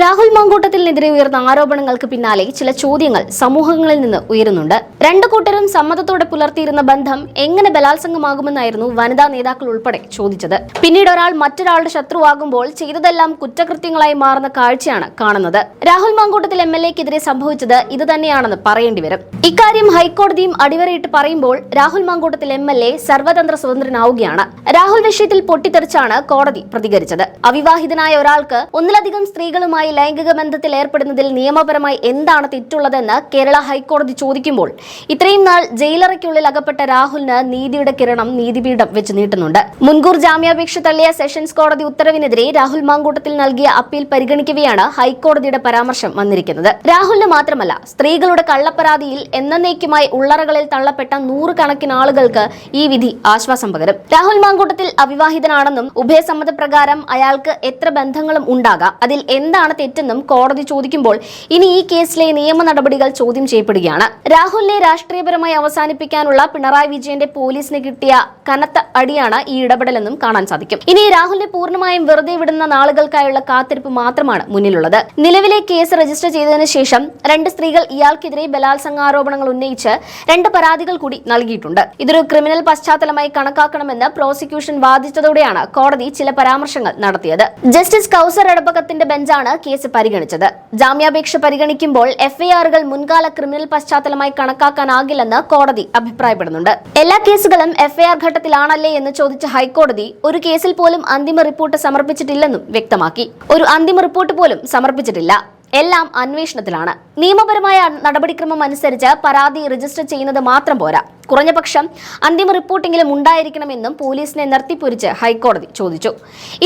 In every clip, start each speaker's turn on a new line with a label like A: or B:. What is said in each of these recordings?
A: രാഹുൽ മങ്കൂട്ടത്തിനെതിരെ ഉയർന്ന ആരോപണങ്ങൾക്ക് പിന്നാലെ ചില ചോദ്യങ്ങൾ സമൂഹങ്ങളിൽ നിന്ന് ഉയരുന്നുണ്ട്. രണ്ടു കൂട്ടരും സമ്മതത്തോടെ പുലർത്തിയിരുന്ന ബന്ധം എങ്ങനെ ബലാത്സംഗമാകുമെന്നായിരുന്നു വനിതാ നേതാക്കൾ ഉൾപ്പെടെ ചോദിച്ചത്. പിന്നീട് ഒരാൾ മറ്റൊരാളുടെ ശത്രുവാകുമ്പോൾ ചെയ്തതെല്ലാം കുറ്റകൃത്യങ്ങളായി മാറുന്ന കാഴ്ചയാണ് കാണുന്നത്. രാഹുൽ മാങ്കൂട്ടത്തിൽ എം എൽ എക്കെതിരെ സംഭവിച്ചത് ഇത് തന്നെയാണെന്ന് പറയേണ്ടി വരും. ഇക്കാര്യം ഹൈക്കോടതിയും അടിവരയിട്ട് പറയുമ്പോൾ Rahul Mamkootathil M L A സർവതന്ത്ര സ്വതന്ത്രനാവുകയാണ്. രാഹുൽ വിഷയത്തിൽ പൊട്ടിത്തെറിച്ചാണ് കോടതി പ്രതികരിച്ചത്. അവിവാഹിതനായ ഒരാൾക്ക് ഒന്നിലധികം സ്ത്രീകളുമായി ലൈംഗിക ബന്ധത്തിൽ ഏർപ്പെടുന്നതിൽ നിയമപരമായി എന്താണ് തെറ്റുള്ളതെന്ന് കേരള ഹൈക്കോടതി ചോദിക്കുമ്പോൾ ഇത്രയും നാൾ ജയിലറയ്ക്കുള്ളിൽ അകപ്പെട്ട രാഹുലിന് നീതിയുടെ കിരണം നീതിപീഠം വെച്ച് നീട്ടുന്നുണ്ട്. മുൻകൂർ ജാമ്യാപേക്ഷ തള്ളിയ സെഷൻസ് കോടതി ഉത്തരവിനെതിരെ രാഹുൽ മാങ്കൂട്ടത്തിൽ നൽകിയ അപ്പീൽ പരിഗണിക്കവെയാണ് ഹൈക്കോടതിയുടെ പരാമർശം വന്നിരിക്കുന്നത്. രാഹുലിന് മാത്രമല്ല സ്ത്രീകളുടെ കള്ളപ്പരാതിയിൽ എന്നേക്കുമായി ഉള്ളറകളിൽ തള്ളപ്പെട്ട നൂറുകണക്കിന് ആളുകൾക്ക് ഈ വിധി ആശ്വാസം പകരും. രാഹുൽ മാങ്കൂട്ടത്തിൽ അവിവാഹിതനാണെന്നും ഉഭയസമ്മത പ്രകാരം അയാൾക്ക് എത്ര ബന്ധങ്ങളും ഉണ്ടാകാം അതിൽ എന്താണ് തെറ്റെന്നും കോടതി ചോദിക്കുമ്പോൾ ഇനി ഈ കേസിലെ നിയമ നടപടികൾ ചോദ്യം ചെയ്യപ്പെടുകയാണ്. രാഹുലിനെ രാഷ്ട്രീയപരമായി അവസാനിപ്പിക്കാനുള്ള പിണറായി വിജയന്റെ പോലീസിന് കിട്ടിയ കനത്ത അടിയാണ് ഈ ഇടപെടലെന്നും കാണാൻ സാധിക്കും. ഇനി രാഹുലിനെ പൂർണമായും വെറുതെ വിടുന്ന നാളുകൾക്കായുള്ള കാത്തിരിപ്പ് മാത്രമാണ് മുന്നിലുള്ളത്. നിലവിലെ കേസ് രജിസ്റ്റർ ചെയ്തതിന് ശേഷം രണ്ട് സ്ത്രീകൾ ഇയാൾക്കെതിരെ ബലാത്സംഗ ആരോപണങ്ങൾ ഉന്നയിച്ച് രണ്ട് പരാതികൾ കൂടി നൽകിയിട്ടുണ്ട്. ഇതൊരു ക്രിമിനൽ പശ്ചാത്തലമായി കണക്കാക്കണമെന്ന് പ്രോസിക്യൂഷൻ വാദിച്ചതോടെയാണ് കോടതി ചില പരാമർശങ്ങൾ നടത്തിയത്. ജസ്റ്റിസ് കൌസർ എടപ്പകത്തിന്റെ ബെഞ്ചാണ് കേസ് പരിഗണിച്ചത്. ജാമ്യാപേക്ഷ പരിഗണിക്കുമ്പോൾ എഫ്ഐആറുകൾ മുൻകാല ക്രിമിനൽ പശ്ചാത്തലമായി കണക്കാക്കാനാകില്ലെന്ന് കോടതി അഭിപ്രായപ്പെടുന്നുണ്ട്. എല്ലാ കേസുകളും എഫ്ഐആർ ഘട്ടത്തിലാണല്ലേ എന്ന് ചോദിച്ച ഹൈക്കോടതി ഒരു കേസിൽ പോലും അന്തിമ റിപ്പോർട്ട് സമർപ്പിച്ചിട്ടില്ലെന്നും വ്യക്തമാക്കി. ഒരു അന്തിമ റിപ്പോർട്ട് പോലും സമർപ്പിച്ചിട്ടില്ല. എല്ലാം അന്വേഷണത്തിലാണ്. നിയമപരമായ നടപടിക്രമം അനുസരിച്ച് പരാതി രജിസ്റ്റർ ചെയ്യുന്നത് മാത്രം പോരാ. കുറഞ്ഞപക്ഷം അന്തിമ റിപ്പോർട്ടിംഗിലും ഉണ്ടായിരിക്കണമെന്നും പോലീസിനെ നിർത്തിപ്പൊരിച്ച് ഹൈക്കോടതി ചോദിച്ചു.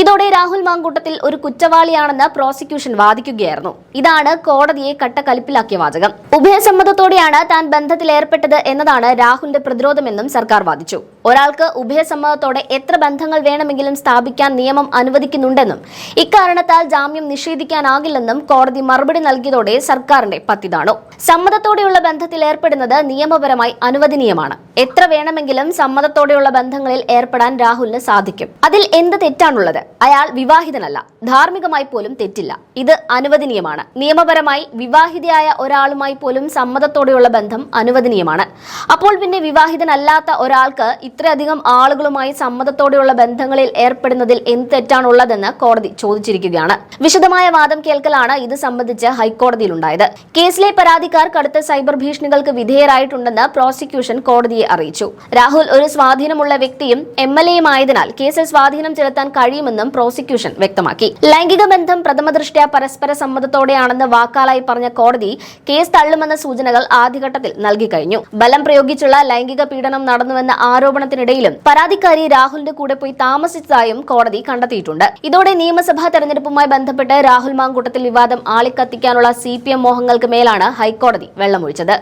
A: ഇതോടെ രാഹുൽ മാങ്കൂട്ടത്തിൽ ഒരു കുറ്റവാളിയാണെന്ന് പ്രോസിക്യൂഷൻ വാദിക്കുകയായിരുന്നു. ഇതാണ് കോടതിയെ കട്ടക്കലിപ്പിലാക്കിയ വാചകം. ഉഭയസമ്മതത്തോടെയാണ് താൻ ബന്ധത്തിൽ ഏർപ്പെട്ടത് എന്നതാണ് രാഹുലിന്റെ പ്രതിരോധമെന്നും സർക്കാർ വാദിച്ചു. ഒരാൾക്ക് ഉഭയസമ്മതത്തോടെ എത്ര ബന്ധങ്ങൾ വേണമെങ്കിലും സ്ഥാപിക്കാൻ നിയമം അനുവദിക്കുന്നുണ്ടെന്നും ഇക്കാരണത്താൽ ജാമ്യം നിഷേധിക്കാനാകില്ലെന്നും കോടതി മറുപടി നൽകിയതോടെ സർക്കാരിന്റെ പത്തിതാണു. സമ്മതത്തോടെയുള്ള ബന്ധത്തിൽ ഏർപ്പെടുന്നത് നിയമപരമായി അനുവദനീയമാണ്. എത്ര വേണമെങ്കിലും സമ്മതത്തോടെയുള്ള ബന്ധങ്ങളിൽ ഏർപ്പെടാൻ രാഹുലിന് സാധിക്കും. അതിൽ എന്ത് തെറ്റാണുള്ളത്? അയാൾ വിവാഹിതനല്ല. ധാർമ്മികമായി പോലും തെറ്റില്ല. ഇത് അനുവദനീയമാണ്. നിയമപരമായി വിവാഹിതയായ ഒരാളുമായി പോലും സമ്മതത്തോടെയുള്ള ബന്ധം അനുവദനീയമാണ്. അപ്പോൾ പിന്നെ വിവാഹിതനല്ലാത്ത ഒരാൾക്ക് ഇത്രയധികം ആളുകളുമായി സമ്മതത്തോടെയുള്ള ബന്ധങ്ങളിൽ ഏർപ്പെടുന്നതിൽ എന്ത് തെറ്റാണുള്ളതെന്ന് കോടതി ചോദിച്ചിരിക്കുകയാണ്. വിശദമായ വാദം കേൾക്കലാണ് ഇത് സംബന്ധിച്ച് ഹൈക്കോടതിയിലുണ്ടായത്. കേസിലെ പരാതിക്കാർ കടുത്ത സൈബർ ഭീഷണികൾക്ക് വിധേയരായിട്ടുണ്ടെന്ന് പ്രോസിക്യൂഷൻ കോടതിയെ അറിയിച്ചു. രാഹുൽ ഒരു സ്വാധീനമുള്ള വ്യക്തിയും എം എൽ എയും ആയതിനാൽ കേസിൽ സ്വാധീനം ചെലുത്താൻ കഴിയുമെന്നും പ്രോസിക്യൂഷൻ വ്യക്തമാക്കി. ലൈംഗിക ബന്ധം പ്രഥമദൃഷ്ട്യാ പരസ്പര സമ്മതത്തോടെയാണെന്ന് വാക്കാലായി പറഞ്ഞ കോടതി കേസ് തള്ളുമെന്ന സൂചനകൾ ആദ്യഘട്ടത്തിൽ നൽകി കഴിഞ്ഞു. ബലം പ്രയോഗിച്ചുള്ള ലൈംഗിക പീഡനം നടന്നുവെന്ന ആരോപണത്തിനിടയിലും പരാതിക്കാരി രാഹുലിന്റെ കൂടെ പോയി താമസിച്ചതായും കോടതി കണ്ടെത്തിയിട്ടുണ്ട്. ഇതോടെ നിയമസഭാ തെരഞ്ഞെടുപ്പുമായി ബന്ധപ്പെട്ട് രാഹുൽ മാങ്കൂട്ടത്തിൽ വിവാദം ആളിക്കത്തിക്കാനുള്ള സി പി എം മോഹങ്ങൾക്ക് മേലാണ് ഹൈക്കോടതി വെള്ളമൊഴിച്ചത്